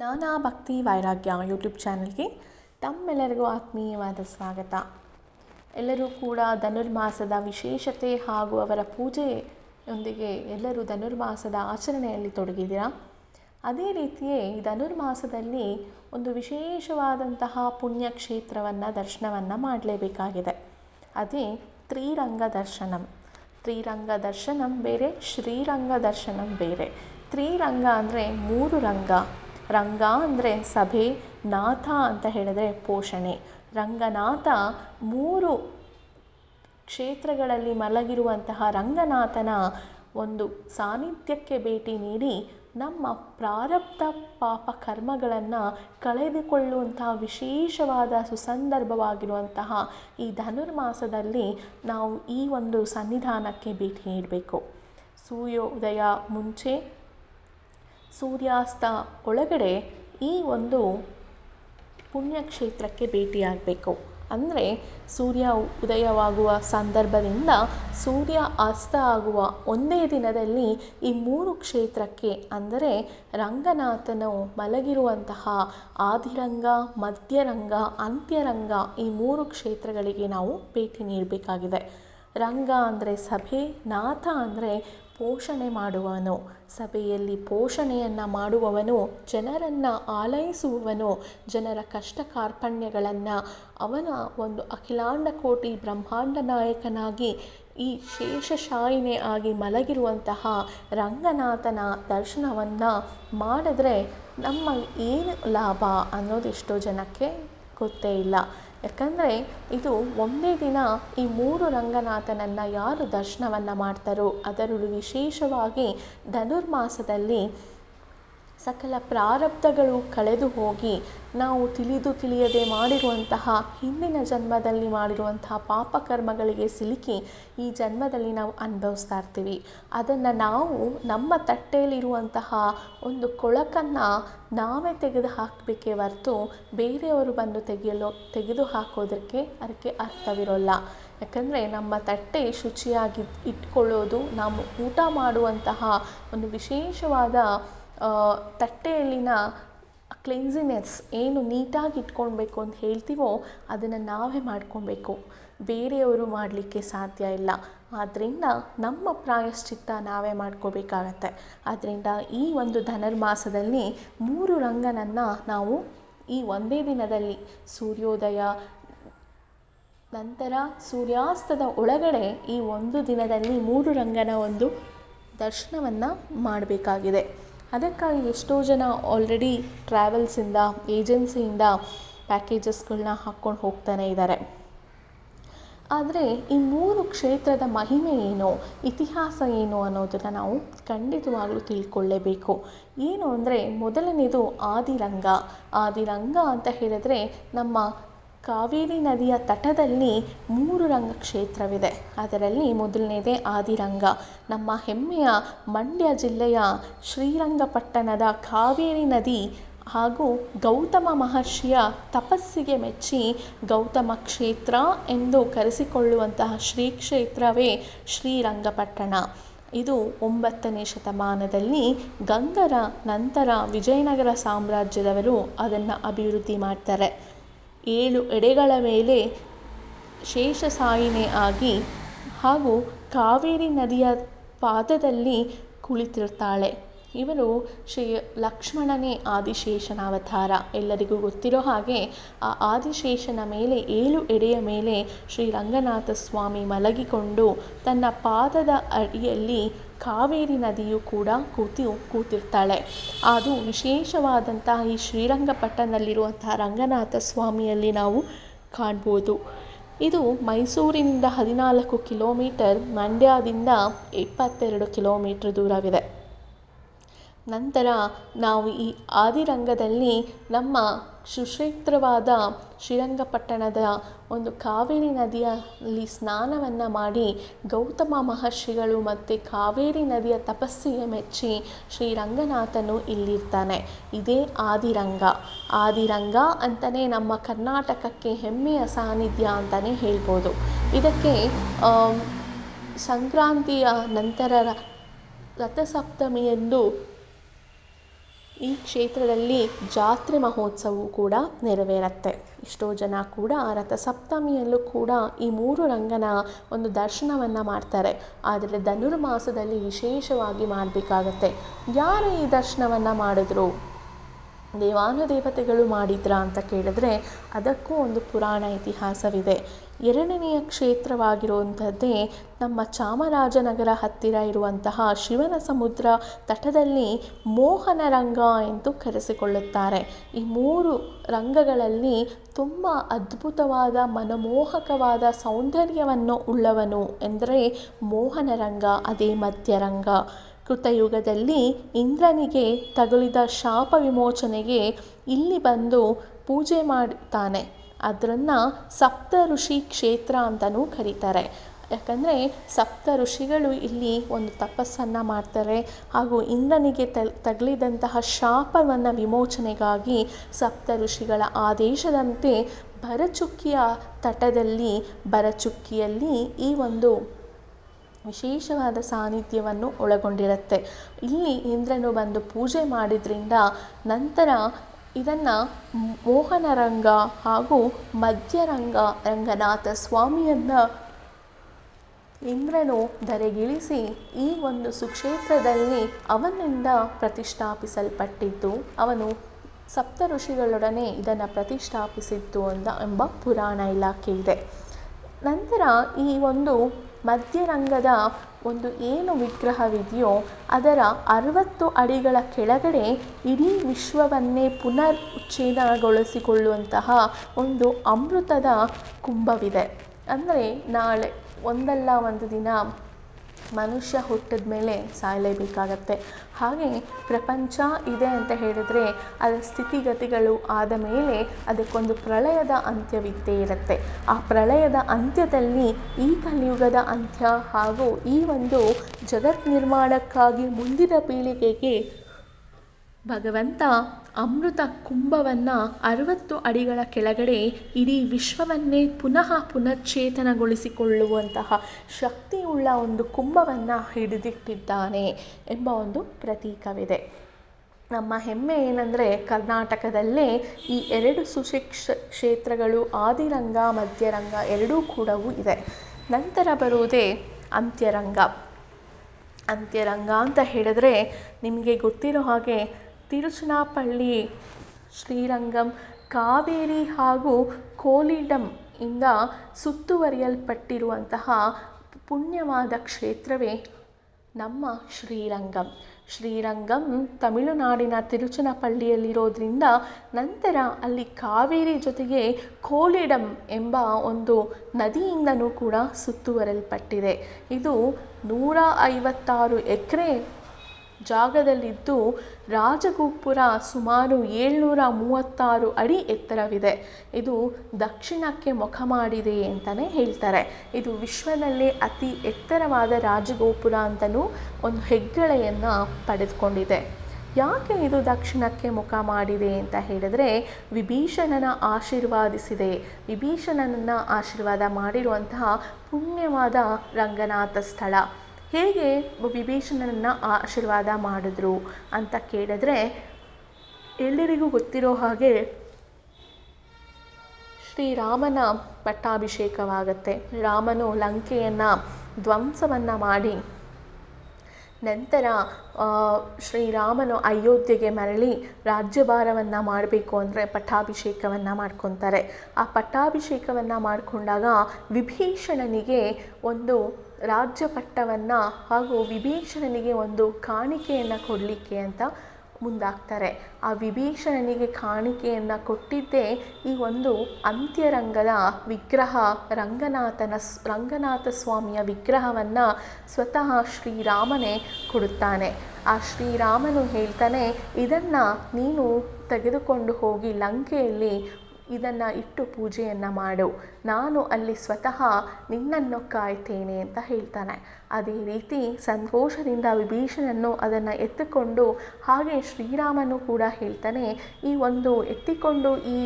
ನಾನಾ ಭಕ್ತಿ ವೈರಾಗ್ಯ ಯೂಟ್ಯೂಬ್ ಚಾನಲ್ಗೆ ತಮ್ಮೆಲ್ಲರಿಗೂ ಆತ್ಮೀಯವಾದ ಸ್ವಾಗತ. ಎಲ್ಲರೂ ಕೂಡ ಧನುರ್ಮಾಸದ ವಿಶೇಷತೆ ಹಾಗೂ ಅವರ ಪೂಜೆಯೊಂದಿಗೆ ಎಲ್ಲರೂ ಧನುರ್ಮಾಸದ ಆಚರಣೆಯಲ್ಲಿ ತೊಡಗಿದ್ದೀರಾ? ಅದೇ ರೀತಿಯೇ ಈ ಧನುರ್ಮಾಸದಲ್ಲಿ ಒಂದು ವಿಶೇಷವಾದಂತಹ ಪುಣ್ಯಕ್ಷೇತ್ರವನ್ನು ದರ್ಶನವನ್ನು ಮಾಡಲೇಬೇಕಾಗಿದೆ. ಅದೇ ತ್ರಿರಂಗ ದರ್ಶನಂ. ತ್ರಿರಂಗ ದರ್ಶನಂ ಬೇರೆ, ಶ್ರೀರಂಗ ದರ್ಶನಂ ಬೇರೆ. ತ್ರಿರಂಗ ಅಂದರೆ ಮೂರು ರಂಗ. ರಂಗ ಅಂದರೆ ಸಭೆ, ನಾಥ ಅಂತ ಹೇಳಿದ್ರೆ ಪೋಷಣೆ. ರಂಗನಾಥ ಮೂರು ಕ್ಷೇತ್ರಗಳಲ್ಲಿ ಮಲಗಿರುವಂತಹ ರಂಗನಾಥನ ಒಂದು ಸಾನ್ನಿಧ್ಯಕ್ಕೆ ಭೇಟಿ ನೀಡಿ ನಮ್ಮ ಪ್ರಾರಬ್ಧ ಪಾಪ ಕರ್ಮಗಳನ್ನು ಕಳೆದುಕೊಳ್ಳುವಂತಹ ವಿಶೇಷವಾದ ಸುಸಂದರ್ಭವಾಗಿರುವಂತಹ ಈ ಧನುರ್ಮಾಸದಲ್ಲಿ ನಾವು ಈ ಒಂದು ಸನ್ನಿಧಾನಕ್ಕೆ ಭೇಟಿ ನೀಡಬೇಕು. ಸೂರ್ಯೋದಯ ಮುಂಚೆ ಸೂರ್ಯಾಸ್ತ ಒಳಗಡೆ ಈ ಒಂದು ಪುಣ್ಯಕ್ಷೇತ್ರಕ್ಕೆ ಭೇಟಿಯಾಗಬೇಕು. ಅಂದರೆ ಸೂರ್ಯ ಉದಯವಾಗುವ ಸಂದರ್ಭದಿಂದ ಸೂರ್ಯ ಅಸ್ತ ಆಗುವ ಒಂದೇ ದಿನದಲ್ಲಿ ಈ ಮೂರು ಕ್ಷೇತ್ರಕ್ಕೆ ಅಂದರೆ ರಂಗನಾಥನು ಮಲಗಿರುವಂತಹ ಆದಿರಂಗ, ಮಧ್ಯರಂಗ, ಅಂತ್ಯರಂಗ ಈ ಮೂರು ಕ್ಷೇತ್ರಗಳಿಗೆ ನಾವು ಭೇಟಿ ನೀಡಬೇಕಾಗಿದೆ. ರಂಗ ಅಂದರೆ ಸಭೆ, ನಾಥ ಅಂದರೆ ಪೋಷಣೆ ಮಾಡುವವನು. ಸಭೆಯಲ್ಲಿ ಪೋಷಣೆಯನ್ನು ಮಾಡುವವನು, ಜನರನ್ನು ಆಲೈಸುವವನು, ಜನರ ಕಷ್ಟ ಕಾರ್ಪಣ್ಯಗಳನ್ನು ಅವನ ಒಂದು ಅಖಿಲಾಂಡ ಕೋಟಿ ಬ್ರಹ್ಮಾಂಡ ನಾಯಕನಾಗಿ, ಈ ಶೇಷಶಾಯಿನೇ ಆಗಿ ಮಲಗಿರುವಂತಹ ರಂಗನಾಥನ ದರ್ಶನವನ್ನು ಮಾಡಿದ್ರೆ ನಮ್ಮ ಏನು ಲಾಭ ಅನ್ನೋದು ಎಷ್ಟೋ ಜನಕ್ಕೆ ಗೊತ್ತೇ ಇಲ್ಲ. ಯಾಕಂದರೆ ಇದು ಒಂದೇ ದಿನ ಈ ಮೂರು ರಂಗನಾಥನನ್ನು ಯಾರು ದರ್ಶನವನ್ನು ಮಾಡ್ತಾರೋ ಅದರಲ್ಲೂ ವಿಶೇಷವಾಗಿ ಧನುರ್ಮಾಸದಲ್ಲಿ ಸಕಲ ಪ್ರಾರಬ್ಧಗಳು ಕಳೆದು ಹೋಗಿ ನಾವು ತಿಳಿದು ತಿಳಿಯದೆ ಮಾಡಿರುವಂತಹ ಹಿಂದಿನ ಜನ್ಮದಲ್ಲಿ ಮಾಡಿರುವಂತಹ ಪಾಪಕರ್ಮಗಳಿಗೆ ಸಿಲುಕಿ ಈ ಜನ್ಮದಲ್ಲಿ ನಾವು ಅನುಭವಿಸ್ತಾ ಇರ್ತೀವಿ. ಅದನ್ನು ನಾವು ನಮ್ಮ ತಟ್ಟೆಯಲ್ಲಿರುವಂತಹ ಒಂದು ಕೊಳಕನ್ನು ನಾವೇ ತೆಗೆದು ಹಾಕಬೇಕೇ ಹೊರತು ಬೇರೆಯವರು ಬಂದು ತೆಗೆಯಲು ತೆಗೆದು ಹಾಕೋದಕ್ಕೆ ಅದಕ್ಕೆ ಅರ್ಥವಿರೋಲ್ಲ. ಯಾಕಂದರೆ ನಮ್ಮ ತಟ್ಟೆ ಶುಚಿಯಾಗಿ ಇಟ್ಕೊಳ್ಳೋದು, ನಾವು ಊಟ ಮಾಡುವಂತಹ ಒಂದು ವಿಶೇಷವಾದ ತಟ್ಟೆಯಲ್ಲಿನ ಕ್ಲೆನ್ಸಿನೆಸ್ ಏನು ನೀಟಾಗಿ ಇಟ್ಕೊಳ್ಬೇಕು ಅಂತ ಹೇಳ್ತೀವೋ ಅದನ್ನು ನಾವೇ ಮಾಡ್ಕೊಬೇಕು ಬೇರೆಯವರು ಮಾಡಲಿಕ್ಕೆ ಸಾಧ್ಯ ಇಲ್ಲ. ಆದ್ದರಿಂದ ನಮ್ಮ ಪ್ರಾಯಶ್ಚಿತ್ತ ನಾವೇ ಮಾಡ್ಕೋಬೇಕಾಗತ್ತೆ. ಆದ್ದರಿಂದ ಈ ಒಂದು ಧನುರ್ಮಾಸದಲ್ಲಿ ಮೂರು ರಂಗನನ್ನು ನಾವು ಈ ಒಂದೇ ದಿನದಲ್ಲಿ ಸೂರ್ಯೋದಯ, ನಂತರ ಸೂರ್ಯಾಸ್ತದ ಒಳಗಡೆ ಈ ಒಂದು ದಿನದಲ್ಲಿ ಮೂರು ರಂಗನ ಒಂದು ದರ್ಶನವನ್ನು ಮಾಡಬೇಕಾಗಿದೆ. ಅದಕ್ಕಾಗಿ ಎಷ್ಟೋ ಜನ ಆಲ್ರೆಡಿ ಟ್ರಾವೆಲ್ಸಿಂದ ಏಜೆನ್ಸಿಯಿಂದ ಪ್ಯಾಕೇಜಸ್ಗಳನ್ನ ಹಾಕ್ಕೊಂಡು ಹೋಗ್ತಾನೆ ಇದ್ದಾರೆ ಆದರೆ ಈ ಮೂರು ಕ್ಷೇತ್ರದ ಮಹಿಮೆ ಏನು, ಇತಿಹಾಸ ಏನು ಅನ್ನೋದನ್ನು ನಾವು ಖಂಡಿತವಾಗ್ಲೂ ತಿಳ್ಕೊಳ್ಳೇಬೇಕು ಏನು ಅಂದರೆ ಮೊದಲನೇದು ಆದಿರಂಗ. ಆದಿರಂಗ ಅಂತ ಹೇಳಿದ್ರೆ ನಮ್ಮ ಕಾವೇರಿ ನದಿಯ ತಟದಲ್ಲಿ ಮೂರು ರಂಗ ಕ್ಷೇತ್ರವಿದೆ. ಅದರಲ್ಲಿ ಮೊದಲನೇದೇ ಆದಿರಂಗ. ನಮ್ಮ ಹೆಮ್ಮೆಯ ಮಂಡ್ಯ ಜಿಲ್ಲೆಯ ಶ್ರೀರಂಗಪಟ್ಟಣದ ಕಾವೇರಿ ನದಿ ಹಾಗೂ ಗೌತಮ ಮಹರ್ಷಿಯ ತಪಸ್ಸಿಗೆ ಮೆಚ್ಚಿ ಗೌತಮ ಕ್ಷೇತ್ರ ಎಂದು ಕರೆಸಿಕೊಳ್ಳುವಂತಹ ಶ್ರೀ ಕ್ಷೇತ್ರವೇ ಶ್ರೀರಂಗಪಟ್ಟಣ. ಇದು ಒಂಬತ್ತನೇ ಶತಮಾನದಲ್ಲಿ ಗಂಗರ ನಂತರ ವಿಜಯನಗರ ಸಾಮ್ರಾಜ್ಯದವರು ಅದನ್ನು ಅಭಿವೃದ್ಧಿ ಮಾಡ್ತಾರೆ. ಏಳು ಎಡೆಗಳ ಮೇಲೆ ಶೇಷಸಾಯಿನೇ ಆಗಿ ಹಾಗೂ ಕಾವೇರಿ ನದಿಯ ಪಾದದಲ್ಲಿ ಕುಳಿತಿರ್ತಾಳೆ. ಇವರು ಶ್ರೀ ಲಕ್ಷ್ಮಣನೇ ಆದಿಶೇಷನ ಅವತಾರ ಎಲ್ಲರಿಗೂ ಗೊತ್ತಿರೋ ಹಾಗೆ ಆ ಆದಿಶೇಷನ ಮೇಲೆ ಏಳು ಎಡೆಯ ಮೇಲೆ ಶ್ರೀ ರಂಗನಾಥ ಸ್ವಾಮಿ ಮಲಗಿಕೊಂಡು ತನ್ನ ಪಾದದ ಅಡಿಯಲ್ಲಿ ಕಾವೇರಿ ನದಿಯು ಕೂಡ ಕೂತಿ ಕೂತಿರ್ತಾಳೆ. ಅದು ವಿಶೇಷವಾದಂತಹ ಈ ಶ್ರೀರಂಗಪಟ್ಟಣದಲ್ಲಿರುವಂತಹ ರಂಗನಾಥ ಸ್ವಾಮಿಯಲ್ಲಿ ನಾವು ಕಾಣ್ಬೋದು. ಇದು ಮೈಸೂರಿನಿಂದ ಹದಿನಾಲ್ಕು ಕಿಲೋಮೀಟರ್ ಮಂಡ್ಯದಿಂದ ಇಪ್ಪತ್ತೆರಡು ಕಿಲೋಮೀಟರ್ ದೂರವಿದೆ. ನಂತರ ನಾವು ಈ ಆದಿರಂಗದಲ್ಲಿ ನಮ್ಮ ಸುಕ್ಷೇತ್ರವಾದ ಶ್ರೀರಂಗಪಟ್ಟಣದ ಒಂದು ಕಾವೇರಿ ನದಿಯಲ್ಲಿ ಸ್ನಾನವನ್ನು ಮಾಡಿ ಗೌತಮ ಮಹರ್ಷಿಗಳು ಮತ್ತು ಕಾವೇರಿ ನದಿಯ ತಪಸ್ಸಿಗೆ ಮೆಚ್ಚಿ ಶ್ರೀರಂಗನಾಥನು ಇಲ್ಲಿರ್ತಾನೆ. ಇದೇ ಆದಿರಂಗ. ಆದಿರಂಗ ಅಂತಲೇ ನಮ್ಮ ಕರ್ನಾಟಕಕ್ಕೆ ಹೆಮ್ಮೆಯ ಸಾನ್ನಿಧ್ಯ ಅಂತಲೇ ಹೇಳ್ಬೋದು. ಇದಕ್ಕೆ ಸಂಕ್ರಾಂತಿಯ ನಂತರ ರಥಸಪ್ತಮಿಯಂದು ಈ ಕ್ಷೇತ್ರದಲ್ಲಿ ಜಾತ್ರೆ ಮಹೋತ್ಸವವು ಕೂಡ ನೆರವೇರುತ್ತೆ. ಎಷ್ಟೋ ಜನ ಕೂಡ ರಥಸಪ್ತಮಿಯಲ್ಲೂ ಕೂಡ ಈ ಮೂರು ರಂಗನ ಒಂದು ದರ್ಶನವನ್ನು ಮಾಡ್ತಾರೆ. ಆದರೆ ಧನುರ್ಮಾಸದಲ್ಲಿ ವಿಶೇಷವಾಗಿ ಮಾಡಬೇಕಾಗತ್ತೆ. ಯಾರು ಈ ದರ್ಶನವನ್ನು ಮಾಡಿದ್ರು? ದೇವಾನುದೇವತೆಗಳು ಮಾಡಿದ್ರಾ ಅಂತ ಕೇಳಿದ್ರೆ ಅದಕ್ಕೂ ಒಂದು ಪುರಾಣ ಇತಿಹಾಸವಿದೆ. ಎರಡನೆಯ ಕ್ಷೇತ್ರವಾಗಿರುವಂಥದ್ದೇ ನಮ್ಮ ಚಾಮರಾಜನಗರ ಹತ್ತಿರ ಇರುವಂತಹ ಶಿವನ ಸಮುದ್ರ ತಟದಲ್ಲಿ ಮೋಹನ ರಂಗ ಎಂದು ಕರೆಸಿಕೊಳ್ಳುತ್ತಾರೆ. ಈ ಮೂರು ರಂಗಗಳಲ್ಲಿ ತುಂಬ ಅದ್ಭುತವಾದ ಮನಮೋಹಕವಾದ ಸೌಂದರ್ಯವನ್ನು ಉಳ್ಳವನು ಎಂದರೆ ಮೋಹನ ರಂಗ, ಅದೇ ಮಧ್ಯರಂಗ ಕೃತಯುಗದಲ್ಲಿ ಇಂದ್ರನಿಗೆ ತಗುಲಿದ ಶಾಪ ವಿಮೋಚನೆಗೆ ಇಲ್ಲಿ ಬಂದು ಪೂಜೆ ಮಾಡುತ್ತಾನೆ. ಅದನ್ನು ಸಪ್ತ ಋಷಿ ಕ್ಷೇತ್ರ ಅಂತಲೂ ಕರೀತಾರೆ. ಯಾಕಂದರೆ ಸಪ್ತ ಋಷಿಗಳು ಇಲ್ಲಿ ಒಂದು ತಪಸ್ಸನ್ನು ಮಾಡ್ತಾರೆ. ಹಾಗೂ ಇಂದ್ರನಿಗೆ ತಗುಲಿದಂತಹ ಶಾಪವನ್ನು ವಿಮೋಚನೆಗಾಗಿ ಸಪ್ತ ಋಷಿಗಳ ಆದೇಶದಂತೆ ಭರಚುಕ್ಕಿಯ ತಟದಲ್ಲಿ, ಭರಚುಕ್ಕಿಯಲ್ಲಿ ಈ ಒಂದು ವಿಶೇಷವಾದ ಸಾನ್ನಿಧ್ಯವನ್ನು ಒಳಗೊಂಡಿರುತ್ತೆ. ಇಲ್ಲಿ ಇಂದ್ರನು ಬಂದು ಪೂಜೆ ಮಾಡಿದ್ರಿಂದ ನಂತರ ಇದನ್ನು ಮೋಹನರಂಗ ಹಾಗೂ ಮಧ್ಯರಂಗ ರಂಗನಾಥ ಸ್ವಾಮಿಯನ್ನು ಇಂದ್ರನು ಧರೆಗಿಳಿಸಿ ಈ ಒಂದು ಸುಕ್ಷೇತ್ರದಲ್ಲಿ ಅವನಿಂದ ಪ್ರತಿಷ್ಠಾಪಿಸಲ್ಪಟ್ಟಿದ್ದು, ಅವನು ಸಪ್ತ ಋಷಿಗಳೊಡನೆ ಇದನ್ನು ಪ್ರತಿಷ್ಠಾಪಿಸಿದ್ದು ಅಂತ ಎಂಬ ಪುರಾಣ ಇಲಾಖೆ ಇದೆ. ನಂತರ ಈ ಒಂದು ಮಧ್ಯರಂಗದ ಒಂದು ಏನು ವಿಗ್ರಹವಿದೆಯೋ ಅದರ ಅರವತ್ತು ಅಡಿಗಳ ಕೆಳಗಡೆ ಇಡೀ ವಿಶ್ವವನ್ನೇ ಪುನರ್ ಉಚ್ಚೇದನಗೊಳಿಸಿಕೊಳ್ಳುವಂತಹ ಒಂದು ಅಮೃತದ ಕುಂಭವಿದೆ. ಅಂದರೆ ನಾಳೆ ಒಂದಲ್ಲ ಒಂದು ದಿನ ಮನುಷ್ಯ ಹುಟ್ಟಿದ ಮೇಲೆ ಸಾಯಲೇಬೇಕಾಗತ್ತೆ. ಹಾಗೆ ಪ್ರಪಂಚ ಇದೆ ಅಂತ ಹೇಳಿದರೆ ಅದರ ಸ್ಥಿತಿಗತಿಗಳು ಆದ ಮೇಲೆ ಅದಕ್ಕೊಂದು ಪ್ರಳಯದ ಅಂತ್ಯವಿದ್ದೇ ಇರುತ್ತೆ. ಆ ಪ್ರಳಯದ ಅಂತ್ಯದಲ್ಲಿ ಈ ಕಲಿಯುಗದ ಅಂತ್ಯ ಹಾಗೂ ಈ ಒಂದು ಜಗತ್ ನಿರ್ಮಾಣಕ್ಕಾಗಿ ಮುಂದಿನ ಪೀಳಿಗೆಗೆ ಭಗವಂತ ಅಮೃತ ಕುಂಭವನ್ನು ಅರವತ್ತು ಅಡಿಗಳ ಕೆಳಗಡೆ ಇಡೀ ವಿಶ್ವವನ್ನೇ ಪುನಃ ಪುನಶ್ಚೇತನಗೊಳಿಸಿಕೊಳ್ಳುವಂತಹ ಶಕ್ತಿಯುಳ್ಳ ಒಂದು ಕುಂಭವನ್ನು ಹಿಡಿದಿಟ್ಟಿದ್ದಾನೆ ಎಂಬ ಒಂದು ಪ್ರತೀಕವಿದೆ. ನಮ್ಮ ಹೆಮ್ಮೆ ಏನಂದರೆ ಕರ್ನಾಟಕದಲ್ಲೇ ಈ ಎರಡು ಸುಶಿಕ್ಷ ಕ್ಷೇತ್ರಗಳು ಆದಿರಂಗ, ಮಧ್ಯರಂಗ ಎರಡೂ ಕೂಡವೂ ಇದೆ. ನಂತರ ಬರುವುದೇ ಅಂತ್ಯರಂಗ. ಅಂತ್ಯರಂಗ ಅಂತ ಹೇಳಿದ್ರೆ ನಿಮಗೆ ಗೊತ್ತಿರೋ ಹಾಗೆ ತಿರುಚನಾಪಳ್ಳಿ, ಶ್ರೀರಂಗಂ, ಕಾವೇರಿ ಹಾಗೂ ಕೋಲಿಡಂ ಇಂದ ಸುತ್ತುವರಿಯಲ್ಪಟ್ಟಿರುವಂತಹ ಪುಣ್ಯವಾದ ಕ್ಷೇತ್ರವೇ ನಮ್ಮ ಶ್ರೀರಂಗಂ. ಶ್ರೀರಂಗಂ ತಮಿಳುನಾಡಿನ ತಿರುಚನಪಳ್ಳಿಯಲ್ಲಿರೋದ್ರಿಂದ ನಂತರ ಅಲ್ಲಿ ಕಾವೇರಿ ಜೊತೆಗೆ ಕೋಲಿಡಂ ಎಂಬ ಒಂದು ನದಿಯಿಂದನೂ ಕೂಡ ಸುತ್ತುವರಿಯಲ್ಪಟ್ಟಿದೆ. ಇದು ನೂರ ಐವತ್ತಾರು ಎಕರೆ ಜಾಗದಲ್ಲಿದ್ದು ರಾಜಗೋಪುರ ಸುಮಾರು ಏಳ್ನೂರ ಮೂವತ್ತಾರು ಅಡಿ ಎತ್ತರವಿದೆ. ಇದು ದಕ್ಷಿಣಕ್ಕೆ ಮುಖ ಮಾಡಿದೆ ಅಂತಲೇ ಹೇಳ್ತಾರೆ. ಇದು ವಿಶ್ವದಲ್ಲೇ ಅತಿ ಎತ್ತರವಾದ ರಾಜಗೋಪುರ ಅಂತಲೂ ಒಂದು ಹೆಗ್ಗಳಿಕೆಯನ್ನು ಪಡೆದುಕೊಂಡಿದೆ. ಯಾಕೆ ಇದು ದಕ್ಷಿಣಕ್ಕೆ ಮುಖ ಮಾಡಿದೆ ಅಂತ ಹೇಳಿದ್ರೆ, ವಿಭೀಷಣನ ಆಶೀರ್ವಾದಿಸಿದೆ. ವಿಭೀಷಣನನ್ನು ಆಶೀರ್ವಾದ ಮಾಡಿರುವಂತಹ ಪುಣ್ಯವಾದ ರಂಗನಾಥ ಸ್ಥಳ. ಹೇಗೆ ವಿಭೀಷಣನನ್ನು ಆಶೀರ್ವಾದ ಮಾಡಿದ್ರು ಅಂತ ಕೇಳಿದ್ರೆ ಎಲ್ಲರಿಗೂ ಗೊತ್ತಿರೋ ಹಾಗೆ ಶ್ರೀರಾಮನ ಪಟ್ಟಾಭಿಷೇಕವಾಗತ್ತೆ. ರಾಮನು ಲಂಕೆಯನ್ನು ಧ್ವಂಸವನ್ನು ಮಾಡಿ ನಂತರ ಶ್ರೀರಾಮನು ಅಯೋಧ್ಯೆಗೆ ಮರಳಿ ರಾಜ್ಯಭಾರವನ್ನು ಮಾಡಬೇಕು ಅಂದರೆ ಪಟ್ಟಾಭಿಷೇಕವನ್ನು ಮಾಡ್ಕೊತಾರೆ. ಆ ಪಟ್ಟಾಭಿಷೇಕವನ್ನು ಮಾಡಿಕೊಂಡಾಗ ವಿಭೀಷಣನಿಗೆ ಒಂದು ರಾಜ್ಯ ಪಟ್ಟವನ್ನು ಹಾಗೂ ವಿಭೀಷಣನಿಗೆ ಒಂದು ಕಾಣಿಕೆಯನ್ನು ಕೊಡಲಿಕ್ಕೆ ಅಂತ ಮುಂದಾಗ್ತಾರೆ. ಆ ವಿಭೀಷಣನಿಗೆ ಕಾಣಿಕೆಯನ್ನು ಕೊಟ್ಟಿದ್ದೇ ಈ ಒಂದು ಅಂತ್ಯರಂಗದ ವಿಗ್ರಹ ರಂಗನಾಥನ ರಂಗನಾಥ ಸ್ವಾಮಿಯ ವಿಗ್ರಹವನ್ನು ಸ್ವತಃ ಶ್ರೀರಾಮನೇ ಕೊಡುತ್ತಾನೆ. ಆ ಶ್ರೀರಾಮನು ಹೇಳ್ತಾನೆ, ಇದನ್ನು ನೀನು ತೆಗೆದುಕೊಂಡು ಹೋಗಿ ಲಂಕೆಯಲ್ಲಿ ಇದನ್ನು ಇಟ್ಟು ಪೂಜೆಯನ್ನು ಮಾಡು. ನಾನು ಅಲ್ಲಿ ಸ್ವತಃ ನಿನ್ನನ್ನು ಕಾಯ್ತೇನೆ ಅಂತ ಹೇಳ್ತಾನೆ. ಅದೇ ರೀತಿ ಸಂತೋಷದಿಂದ ವಿಭೀಷಣನು ಅದನ್ನು ಎತ್ತಿಕೊಂಡು ಹಾಗೆ ಶ್ರೀರಾಮನು ಕೂಡ ಹೇಳ್ತಾನೆ, ಈ ಒಂದು ಎತ್ತಿಕೊಂಡು ಈ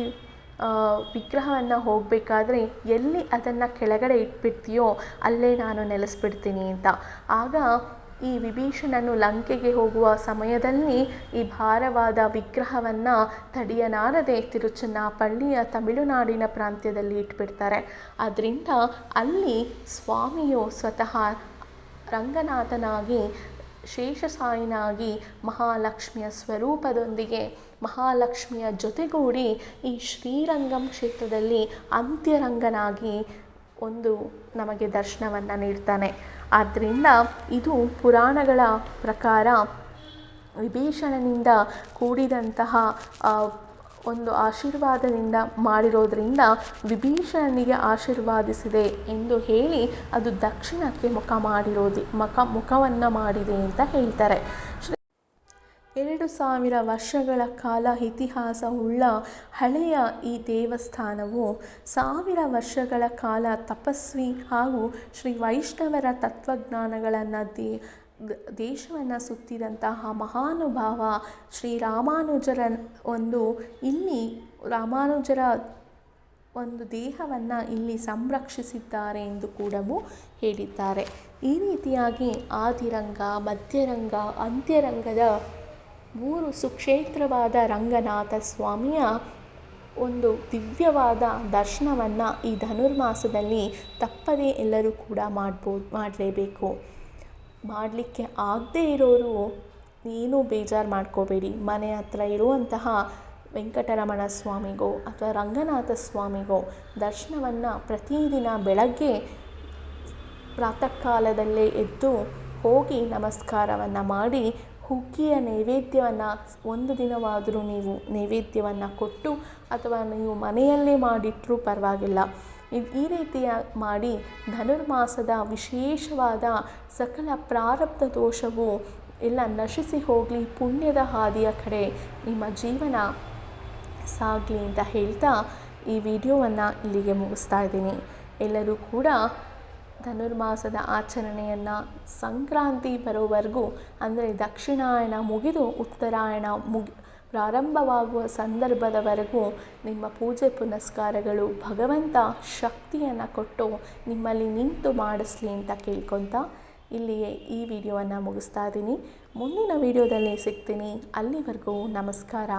ವಿಗ್ರಹವನ್ನು ಹೋಗಬೇಕಾದ್ರೆ ಎಲ್ಲಿ ಅದನ್ನು ಕೆಳಗಡೆ ಇಟ್ಬಿಡ್ತೀಯೋ ಅಲ್ಲೇ ನಾನು ನೆಲೆಸ್ಬಿಡ್ತೀನಿ ಅಂತ. ಆಗ ಈ ವಿಭೀಷಣನು ಲಂಕೆಗೆ ಹೋಗುವ ಸಮಯದಲ್ಲಿ ಈ ಭಾರವಾದ ವಿಗ್ರಹವನ್ನು ತಡೆಯಲಾರದೆ ತಿರುಚನಾಪಳ್ಳಿಯ ತಮಿಳುನಾಡಿನ ಪ್ರಾಂತ್ಯದಲ್ಲಿ ಇಟ್ಬಿಡ್ತಾರೆ. ಅದರಿಂದ ಅಲ್ಲಿ ಸ್ವಾಮಿಯು ಸ್ವತಃ ರಂಗನಾಥನಾಗಿ, ಶೇಷಸಾಯಿನಾಗಿ, ಮಹಾಲಕ್ಷ್ಮಿಯ ಸ್ವರೂಪದೊಂದಿಗೆ, ಮಹಾಲಕ್ಷ್ಮಿಯ ಜೊತೆಗೂಡಿ ಈ ಶ್ರೀರಂಗಂ ಕ್ಷೇತ್ರದಲ್ಲಿ ಅಂತ್ಯರಂಗನಾಗಿ ಒಂದು ನಮಗೆ ದರ್ಶನವನ್ನು ನೀಡ್ತಾನೆ. ಆದ್ದರಿಂದ ಇದು ಪುರಾಣಗಳ ಪ್ರಕಾರ ವಿಭೀಷಣನಿಂದ ಕೂಡಿದಂತಹ ಒಂದು ಆಶೀರ್ವಾದದಿಂದ ಮಾಡಿರೋದರಿಂದ ವಿಭೀಷಣನಿಗೆ ಆಶೀರ್ವಾದಿಸಿದೆ ಎಂದು ಹೇಳಿ ಅದು ದಕ್ಷಿಣಕ್ಕೆ ಮುಖ ಮಾಡಿರೋದು, ಮುಖ ಮುಖವನ್ನು ಮಾಡಿದೆ ಅಂತ ಹೇಳ್ತಾರೆ. ಎರಡು ಸಾವಿರ ವರ್ಷಗಳ ಕಾಲ ಇತಿಹಾಸವುಳ್ಳ ಹಳೆಯ ಈ ದೇವಸ್ಥಾನವು ಸಾವಿರ ವರ್ಷಗಳ ಕಾಲ ತಪಸ್ವಿ ಹಾಗೂ ಶ್ರೀ ವೈಷ್ಣವರ ತತ್ವಜ್ಞಾನಗಳನ್ನು ದೇ, ದೇಶವನ್ನು ಸುತ್ತಿದಂತಹ ಮಹಾನುಭಾವ ಶ್ರೀ ರಾಮಾನುಜರ ಒಂದು ಇಲ್ಲಿ, ರಾಮಾನುಜರ ಒಂದು ದೇಹವನ್ನು ಇಲ್ಲಿ ಸಂರಕ್ಷಿಸಿದ್ದಾರೆ ಎಂದು ಕೂಡ ಹೇಳಿದ್ದಾರೆ. ಈ ರೀತಿಯಾಗಿ ಆದಿರಂಗ, ಮಧ್ಯರಂಗ, ಅಂತ್ಯರಂಗದ ಮೂರು ಸುಕ್ಷೇತ್ರವಾದ ರಂಗನಾಥ ಸ್ವಾಮಿಯ ಒಂದು ದಿವ್ಯವಾದ ದರ್ಶನವನ್ನು ಈ ಧನುರ್ಮಾಸದಲ್ಲಿ ತಪ್ಪದೇ ಎಲ್ಲರೂ ಕೂಡ ಮಾಡ್ಬೋದು, ಮಾಡಲೇಬೇಕು. ಮಾಡಲಿಕ್ಕೆ ಆಗದೇ ಇರೋರು ಏನೂ ಬೇಜಾರು ಮಾಡ್ಕೋಬೇಡಿ. ಮನೆ ಹತ್ರ ಇರುವಂತಹ ವೆಂಕಟರಮಣ ಸ್ವಾಮಿಗೋ ಅಥವಾ ರಂಗನಾಥ ಸ್ವಾಮಿಗೋ ದರ್ಶನವನ್ನು ಪ್ರತಿದಿನ ಬೆಳಗ್ಗೆ ಪ್ರಾತಃ ಕಾಲದಲ್ಲೇ ಎದ್ದು ಹೋಗಿ ನಮಸ್ಕಾರವನ್ನು ಮಾಡಿ ಹುಗ್ಗಿಯ ನೈವೇದ್ಯವನ್ನು ಒಂದು ದಿನವಾದರೂ ನೀವು ನೈವೇದ್ಯವನ್ನು ಕೊಟ್ಟು ಅಥವಾ ನೀವು ಮನೆಯಲ್ಲೇ ಮಾಡಿಟ್ಟರೂ ಪರವಾಗಿಲ್ಲ. ಈ ರೀತಿಯ ಮಾಡಿ ಧನುರ್ಮಾಸದ ವಿಶೇಷವಾದ ಸಕಲ ಪ್ರಾರಬ್ಧ ದೋಷವು ಎಲ್ಲ ನಶಿಸಿ ಹೋಗಲಿ, ಪುಣ್ಯದ ಹಾದಿಯ ಕಡೆ ನಿಮ್ಮ ಜೀವನ ಸಾಗಲಿ ಅಂತ ಹೇಳ್ತಾ ಈ ವಿಡಿಯೋವನ್ನು ಇಲ್ಲಿಗೆ ಮುಗಿಸ್ತಾ ಇದ್ದೀನಿ. ಎಲ್ಲರೂ ಕೂಡ ಧನುರ್ಮಾಸದ ಆಚರಣೆಯನ್ನು ಸಂಕ್ರಾಂತಿ ಬರೋವರೆಗೂ, ಅಂದರೆ ದಕ್ಷಿಣಾಯನ ಮುಗಿದು ಉತ್ತರಾಯಣ ಮುಗಿ, ಪ್ರಾರಂಭವಾಗುವ ಸಂದರ್ಭದವರೆಗೂ ನಿಮ್ಮ ಪೂಜೆ ಪುನಸ್ಕಾರಗಳು ಭಗವಂತ ಶಕ್ತಿಯನ್ನು ಕೊಟ್ಟು ನಿಮ್ಮಲ್ಲಿ ನಿಂತು ಮಾಡಿಸ್ಲಿ ಅಂತ ಕೇಳ್ಕೊತಾ ಇಲ್ಲಿಯೇ ಈ ವಿಡಿಯೋವನ್ನು ಮುಗಿಸ್ತಾ ಇದ್ದೀನಿ. ಮುಂದಿನ ವಿಡಿಯೋದಲ್ಲಿ ಸಿಗ್ತೀನಿ. ಅಲ್ಲಿವರೆಗೂ ನಮಸ್ಕಾರ.